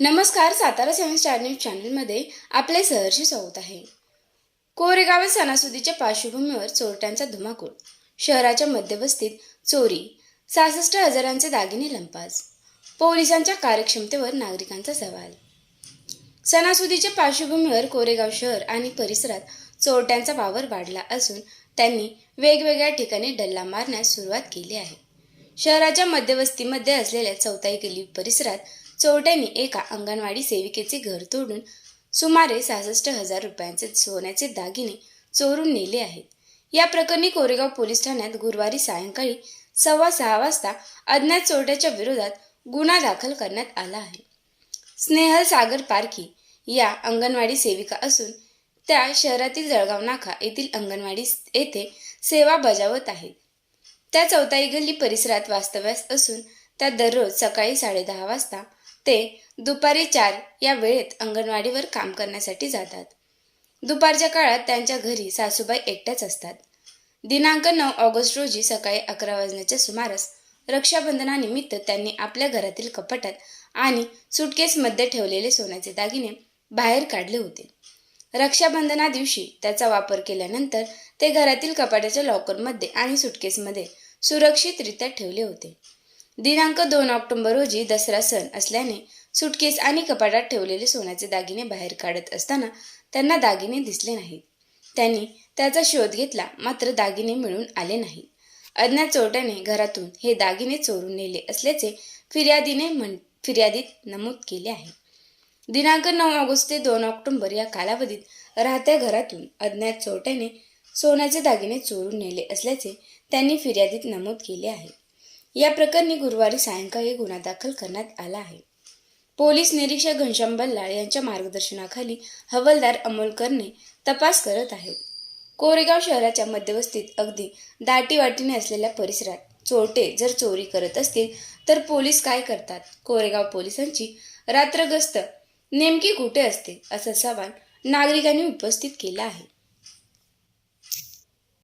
नमस्कार सातारा सेवन star news चॅनलमध्ये आपले सहर्ष स्वागत आहे. कोरेगावात सणासुदीच्या पार्श्वभूमीवर चोरट्यांचा धुमाकूळ शहराच्या मध्यवस्तीत चोरी सहासष्ट हजारांचे दागिने लंपास पोलिसांच्या कार्यक्षमतेवर नागरिकांचा सवाल. सणासुदीच्या पार्श्वभूमीवर कोरेगाव शहर आणि परिसरात चोरट्यांचा वावर वाढला असून त्यांनी वेगवेगळ्या ठिकाणी डल्ला मारण्यास सुरुवात केली आहे. शहराच्या मध्यवस्तीमध्ये असलेल्या चौथाई गली परिसरात चोरट्यांनी एका अंगणवाडी सेविकेचे घर तोडून सुमारे सहासष्ट हजार रुपयांचे सोन्याचे दागिने चोरून नेले आहेत. या प्रकरणी कोरेगाव पोलीस ठाण्यात गुरुवारी सायंकाळी सव्वा सहा वाजता अज्ञात चोरट्याच्या विरोधात गुन्हा दाखल करण्यात आला आहे. स्नेहल सागर पारखी या अंगणवाडी सेविका असून त्या शहरातील जळगाव नाका येथील अंगणवाडी येथे सेवा बजावत आहेत. त्या चौथाई गल्ली परिसरात वास्तव्यास असून त्या दररोज सकाळी साडेदहा वाजता ते दुपारी चार या वेळेत अंगणवाडीवर काम करण्यासाठी जातात. दुपारच्या काळात त्यांच्या घरी सासूबाई एकट्याच असतात. दिनांक नऊ ऑगस्ट रोजी सकाळी अकरा वाजण्याच्या सुमारास रक्षाबंधनानिमित्त त्यांनी आपल्या घरातील कपाटात आणि सुटकेसमध्ये ठेवलेले सोन्याचे दागिने बाहेर काढले होते. रक्षाबंधना दिवशी त्याचा वापर केल्यानंतर ते घरातील कपाटाच्या लॉकरमध्ये आणि सुटकेसमध्ये सुरक्षितरित्या ठेवले होते. दिनांक दोन ऑक्टोबर रोजी दसरा सण असल्याने सुटकेस आणि कपाटात ठेवलेले सोन्याचे दागिने बाहेर काढत असताना त्यांना दागिने दिसले नाहीत. त्यांनी त्याचा शोध घेतला मात्र दागिने मिळून आले नाही अज्ञात चोरट्याने घरातून हे दागिने चोरून नेले असल्याचे फिर्यादीने म्हण फिर्यादीत नमूद केले आहे. दिनांक नऊ ऑगस्ट ते दोन ऑक्टोबर या कालावधीत राहत्या घरातून अज्ञात चोरट्याने सोन्याचे दागिने चोरून नेले असल्याचे त्यांनी फिर्यादीत नमूद केले आहे. या प्रकरणी गुरुवारी सायंकाळी गुन्हा दाखल करण्यात आला आहे. पोलीस निरीक्षक घनश्याम बल्लाळ यांच्या मार्गदर्शनाखाली हवालदार अमोल करणे तपास करत आहेत. कोरेगाव शहराच्या मध्यवस्तीत अगदी दाटीवाटीने असलेल्या परिसरात चोरटे जर चोरी करत असतील तर पोलीस काय करतात? कोरेगाव पोलिसांची रात्रगस्त नेमकी कुठे असते? असा सवाल नागरिकांनी उपस्थित केला आहे.